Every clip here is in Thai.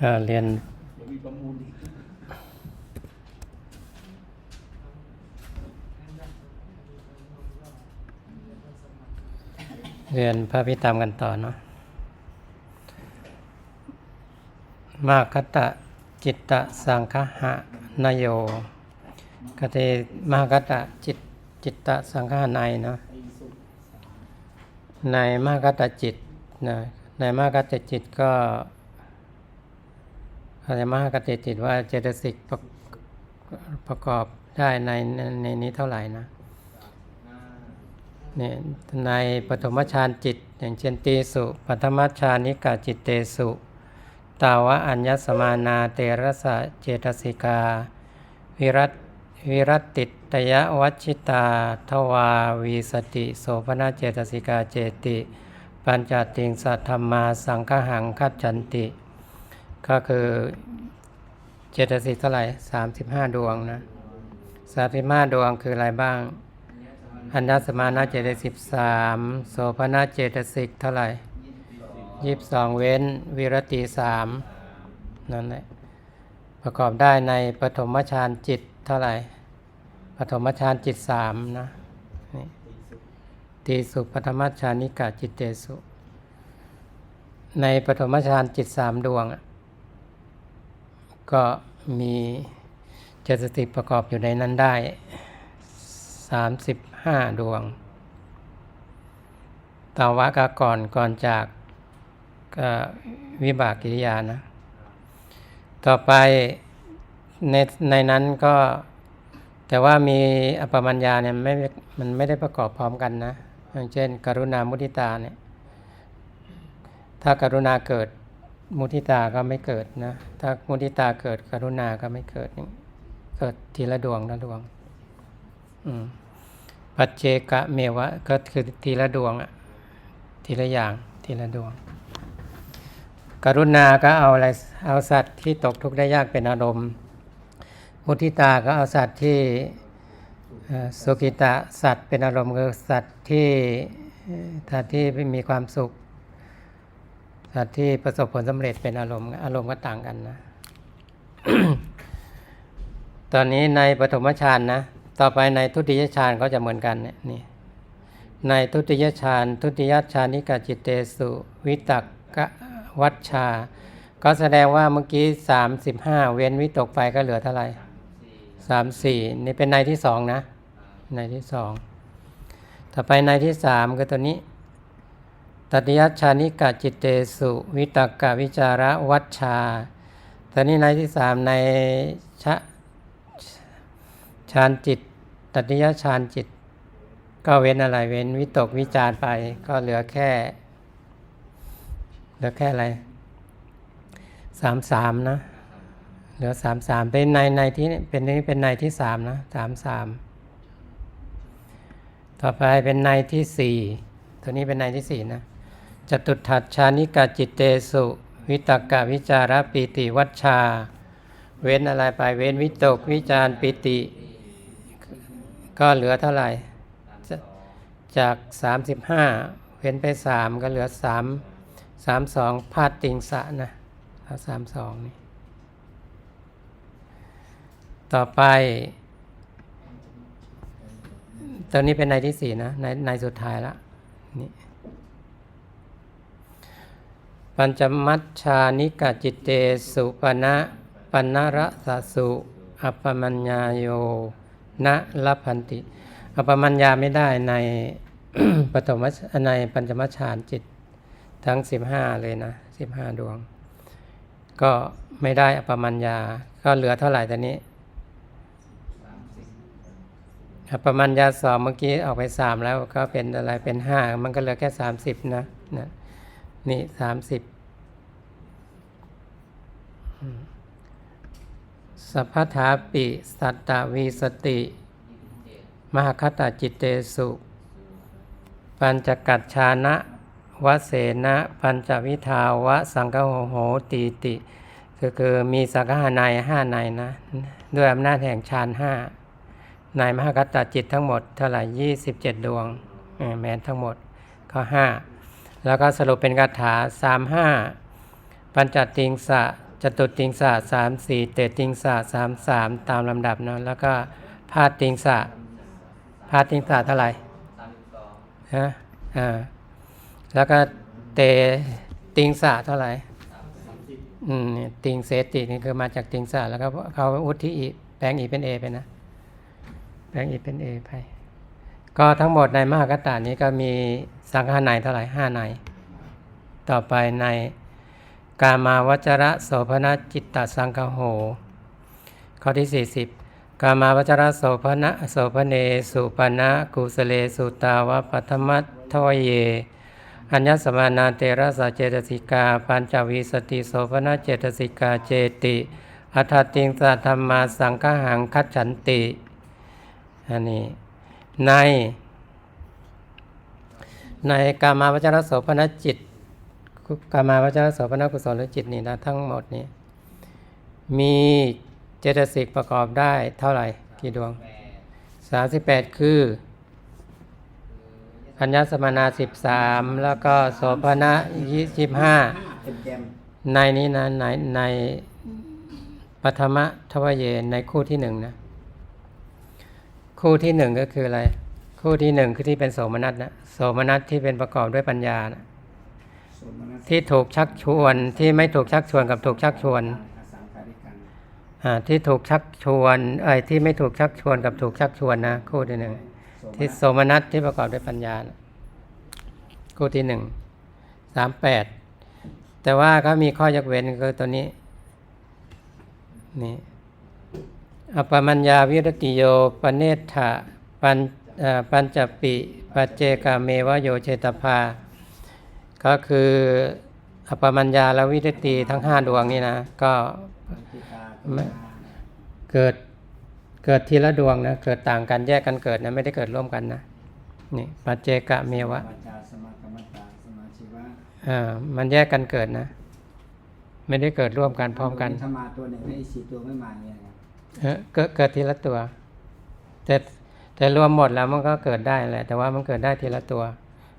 เออเรียนเรียนพระพิธรรมกันต่อเนาะมากคตะจิตตสังคหะนโยกเตมากคตะจิต จิตตสังคหะในเนาะในมากคตจิตนะในมากคตจิตก็ในมากคตจิตว่าเจตสิกประประกอบได้ในในในนี้เท่าไหร่นะเนี่ยในปฐมฌานจิต อย่างเช่นตีสุปฐมฌานิกาจิตเตสุตาวะอัญญสมานาเตระสะเจตสิกา วิรัต วิรติตยวัชิตา ทวาวีสติ โสภณเจตสิกาเจติ ปัญจติงสัทธรรมาสังฆหังคัจฉันติ ก็คือเจตสิกเท่าไหร่สามสิบห้าดวงนะสามสิบห้าดวงคืออะไรบ้าง อันดัสมานะเจตสิบสามโสภณเจตสิกเท่าไหร่ยี่สิบสองเว้นวิรติสามนั่นแหละประกอบได้ในปฐมฌานจิตเท่าไหร่ ปฐมฌานจิตสามนะนี่ตีสุปฐมฌานิกาจิตเตสุ ในปฐมฌานจิตสามดวง ก็มีเจตสิกประกอบอยู่ในนั้นได้สามสิบห้าดวงตาวะกาก่อนก่อนจากก็วิบากกิริยานะ ต่อไปในในนั้นก็ แต่ว่ามีอปมัญญาเนี่ยไม่มันไม่ได้ประกอบพร้อมกันนะ อย่างเช่น กรุณามุทิตาเนี่ยถ้ากรุณาเกิดมุทิตาก็ไม่เกิดนะถ้ามุทิตาเกิดกรุณาก็ไม่เกิดเกิดทีละดวงละดวงปัจเจกะเมวะก็คือทีละดวงอะทีละอย่างทีละดวง กรุณาก็เอาอะไรเอาสัตว์ที่ตกทุกข์ได้ยากเป็นอารมณ์ มุทิตาก็เอาสัตว์ที่สุกิตะสัตว์เป็นอารมณ์คือสัตว์ที่เอ่อสัตว์ที่มีความสุข สัตว์ที่ประสบผลสำเร็จเป็นอารมณ์อารมณ์ก็ต่างกันนะ ตอนนี้ในปฐมฌานนะ ต่อไปในทุติยฌานก็จะเหมือนกันเนี่ยนี่ในทุติยฌานทุติยฌานิกาจิตเตสุวิตักกวัชชา ก็แสดงว่าเมื่อกี้สามสิบห้าเว้นวิตกไปก็เหลือเท่าไหร่ สามสี่นี่เป็นในที่สองนะ ในที่สองต่อไปในที่สามก็ตัวนี้ตติยชานิกาจิตเตสุวิตกกวิจาระวัชชาตอนนี้ในที่สามในชะฌานจิตตติยฌานจิต ก็เว้นอะไรเว้นวิตกวิจารไปก็เหลือแค่เหลือแค่อะไรสามสามนะ เหลือสามสามเป็นในในที่เป็นนี้เป็นในที่สามนะสามสามต่อไปเป็นในที่สี่ตัวนี้เป็นในที่สี่นะจตุถัดชานิกาจิตเตสุ วิตกะวิจารปีติวัชชา เว้นอะไรไปเว้นวิตกวิจารปิติ ก็เหลือเท่าไหร่ จากสามสิบห้าเว้นไปสามก็เหลือสามสามสองพาดติงสะนะเอสามสองนี่ ต่อไปตอนนี้เป็นในที่สี่นะในในสุดท้ายละนี่ปัญจมัชชานิกาจิตเตสุปนะปันระสะสุ อัปปมัญญาโยนะละพันติ อัปปมัญญาไม่ได้ในปฐมในปัญจมัชฌานจิตทั้งสิบห้าเลยนะสิบห้าดวง ก็ไม่ได้อัปปมัญญา ก็เหลือเท่าไหร่ตอนนี้ อัปปมัญญาสองเมื่อกี้ออกไปสามแล้วก็เป็นอะไรเป็นห้ามันก็เหลือแค่สามสิบนะนะนี่สามสิบสัพพทาปิ สัตตวีสติ มหคตาจิตเตสุ ปัญจกัจชานะวเสนะปัญจวิทาวะสังฆโหโหตีติก็คือมีสังฆาในห้าในนะ ด้วยอำนาจแห่งฌานห้า ในมหากัตตจิตทั้งหมดเท่าไหร่ยี่สิบเจ็ดดวงแมนทั้งหมดก็ห้าแล้วก็สรุปเป็นคาถาสามห้าปัญจติงสะจตุติงสะสามสี่เตติงสะสามสามตามลำดับเนาะแล้วก็พาติงสะพาติงสะเท่าไหร่ฮะอ่าแล้วก็เตติงสะเท่าไหร่สามสิบอืมเนี่ยติงเสตินี่คือมาจากติงสะแล้วก็เขาอุทิอีแปลงอีเป็นเอไปนะ แปลงอีเป็นเอไป ก็ทั้งหมดในมหากตานี้ก็มีสังฆาในเท่าไหร่ห้าในต่อไปในกามาวจระโสภณจิตตสังคโห ข้อที่ 40 กามาวจระโสภณโสภเนสุปนะกุสเลสุตาวะปัทมัตทวเย อัญญสมานาเตระสะเจตสิกาปัญจวีสติโสภณเจตสิกาเจติ อัฏฐติงสัทธรรมาสังฆหังคัจฉันติ อันนี้ ใน ในกามาวจรโสภณจิตกามาวจรโสภณกุศลจิตนี่นะทั้งหมดนี้ มีเจตสิกประกอบได้เท่าไหร่ กี่ดวงแปดสามสิบแปดคืออัญญสมานาสิบสามแล้วก็โสภณะยี่สิบห้าเต็มเต็มในนี้นะในในปฐมทวเยในคู่ที่หนึ่งนะ คู่ที่หนึ่งก็คืออะไร คู่ที่หนึ่งคือที่เป็นโสมนัสนะโสมนัสที่เป็นประกอบด้วยปัญญานะที่ถูกชักชวนที่ไม่ถูกชักชวนกับถูกชักชวนที่ถูกชักชวนเอ้ยที่ไม่ถูกชักชวนกับถูกชักชวนนะคู่ที่หนึ่งที่โสมนัสที่ประกอบด้วยปัญญานะคู่ที่หนึ่งสามแปดแต่ว่าก็มีข้อยกเว้นคือตัวนี้นี่ อปมัญญาวิรติโยปเนธะปัญปัญจปิปัจเจกาเมวโยเชตภา ก็คืออปมัญญาและวิรติทั้งห้าดวงนี่นะ ก็เกิดเกิดทีละดวงนะ เกิดต่างกันแยกกันเกิดนะ ไม่ได้เกิดร่วมกันนะนี่ปัจเจกะเมวะอ่ามันแยกกันเกิดนะ ไม่ได้เกิดร่วมกันพร้อมกันถ้ามาตัวหนึ่งไอ้สี่ตัวไม่มาเนี่ย เกิดเกิดทีละตัว แต่แต่รวมหมดแล้วมันก็เกิดได้แหละ แต่ว่ามันเกิดได้ทีละตัว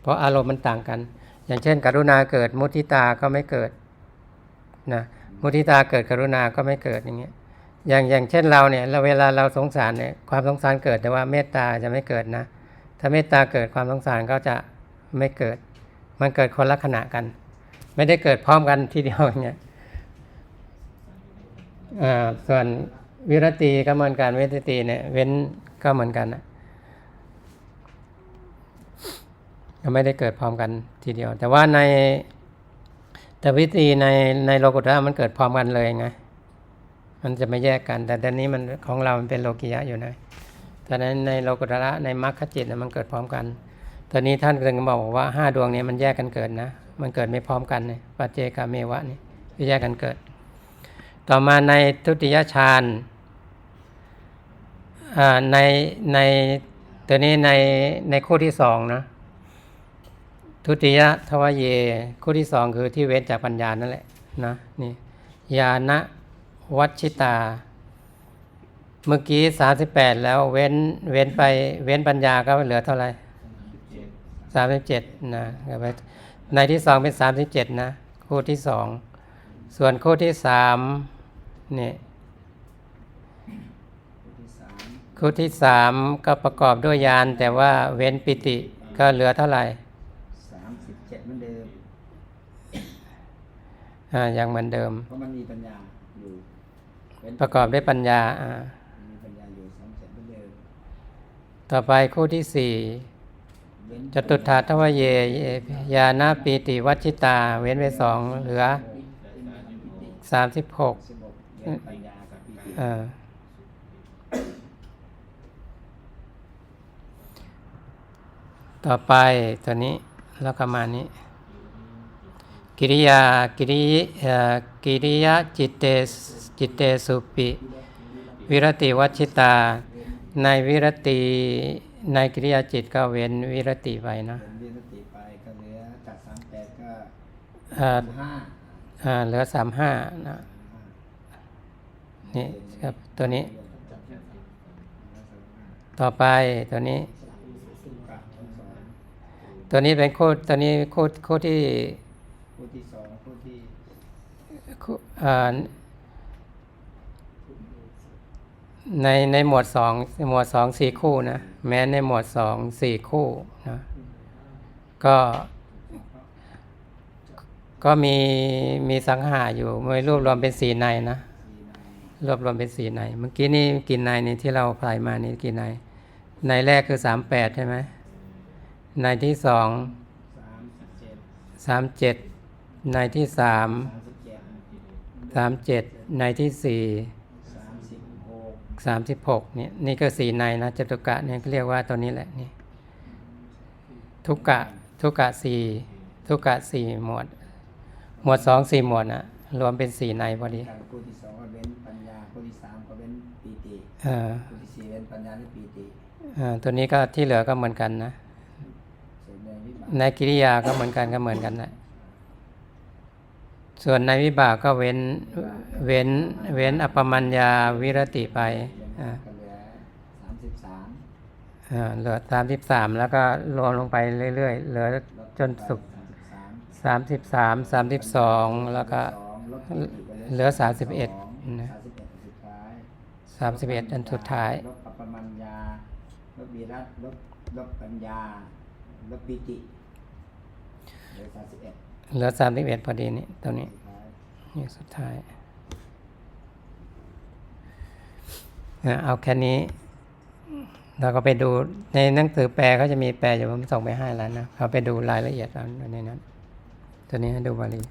เพราะอารมณ์มันต่างกัน อย่างเช่น กรุณาเกิดมุทิตาก็ไม่เกิดนะมุทิตาเกิดกรุณาก็ไม่เกิดอย่างเงี้ยอย่างอย่างเช่นเราเนี่ยเราเวลาเราสงสารเนี่ยความสงสารเกิดแต่ว่าเมตตาจะไม่เกิดนะ ถ้าเมตตาเกิดความสงสารก็จะไม่เกิด มันเกิดคนละขณะกัน ไม่ได้เกิดพร้อมกันทีเดียวอย่างเงี้ยอ่าส่วน วิรติก็เหมือนกันเวทติเนี่ยเว้นก็เหมือนกันนะก็ไม่ได้เกิดพร้อมกันทีเดียว แต่ว่าในแต่วิธีในในโลกุตระมันเกิดพร้อมกันเลยไงมันจะไม่แยกกัน แต่ตอนนี้มันของเรามันเป็นโลกิยะอยู่นะแต่ในในโลกุตระในมรรคจิตนะมันเกิดพร้อมกันตอนนี้ท่านกำลังบอกว่าห้าดวงนี้มันแยกกันเกิดนะ มันเกิดไม่พร้อมกันเนี่ยปัจเจกาเมวะนี่แยกกันเกิด ต่อมาในทุติยฌาน ในในตัวนี้ในในคู่ที่สองนะทุติยทวเย คู่ที่สองคือที่เว้นจากปัญญานั่นแหละนะนี่ยานะวัชิตา เมื่อกี้สามสิบแปดแล้วเว้นเว้นไปเว้นปัญญาก็เหลือเท่าไหร่สามสิบเจ็ดนะในที่สองเป็นสามสิบเจ็ดนะ คู่ที่สองส่วนคู่ที่สามนี่ คู่ที่สามคู่ที่สามก็ประกอบด้วยยานแต่ว่าเว้นปิติก็เหลือเท่าไหร่สามสิบเจ็ดเหมือนเดิมอ่ายังเหมือนเดิม เพราะมันมีปัญญาอยู่เว้นประกอบด้วยปัญญาอ่ามีปัญญาอยู่สามเจ็ดเหมือนเดิมต่อไปคู่ที่สี่เว้นจตุถาทวเยยานาปีติวัชิตา เว้นไปสองเหลือสามสิบหกสิบหกเว้นปัญญากับปีติ อ่า ต่อไปตัวนี้แล้วก็มานี้ กิริยากิริเอ่อกิริยาจิตเตสจิตเตสุปิ วิรติวัชิตา ในวิรติในกิริยาจิตก็เว้นวิรติไปนะเว้นวิรติไปก็เหลือจากสามแปดก็เอ่อห้าเหลือสามห้านะนี่ครับตัวนี้ ต่อไปตัวนี้ ตัวนี้เป็นคู่ตัวนี้คู่คู่ที่คู่ที่สองคู่ที่คู่อ่าในในหมวดสองหมวดสองสี่คู่นะแม้ในหมวดสองสี่คู่นะก็ก็มีมีสังหาอยู่ไม่รวบรวมเป็นสีในนะรวบรวมเป็นสีในเมื่อกี้นี่กินในนี่ที่เราพายมานี่กินในในแรกคือสามแปดใช่ไหม ในที่สองสามสิบเจ็ดสามเจ็ดในที่สามสามสิบเจ็ดสามเจ็ดในที่สี่สามสิบหกสามสิบหกเนี่ยนี่ก็สีในนะจตุกะเนี่ยเขาเรียกว่าตัวนี้แหละนี่ทุกกะทุกกะสี่ทุกกะสี่หมวด หมวดสองสี่หมวดนะรวมเป็นสีในพอดีการคู่ที่สองก็เว้นปัญญาคู่ที่สามก็เว้นปีติเออคู่ที่สี่เว้นปัญญาและปีติเออตัวนี้ก็ที่เหลือก็เหมือนกันนะส่วน ในกิริยาก็เหมือนกันก็เหมือนกันแหละส่วนในวิบากก็เว้นเว้นเว้นอปปมัญญาวิรติไปอ่าเหลือสามสิบสามแล้วก็รวมลงไปเรื่อยๆ เหลือจนสุดสามสิบสามสามสิบสองแล้วก็เหลือสามสิบเอ็ดสองนะสามสิบเอ็ดอันสุดท้ายลบอปมัญญาลบวีรัตลบลบปัญญาลบปิติ เหลือสามสิบเอ็ดเหลือสามสิบเอ็ดพอดีนี่ตัวนี้สุดท้ายนี่สุดท้ายอะเอาแค่นี้ เราก็ไปดูในหนังสือแปลเขาจะมีแปลอยู่ผมส่งไปให้แล้วนะเขาไปดูรายละเอียดเอาในนั้น ตัวนี้ให้ดูบาลี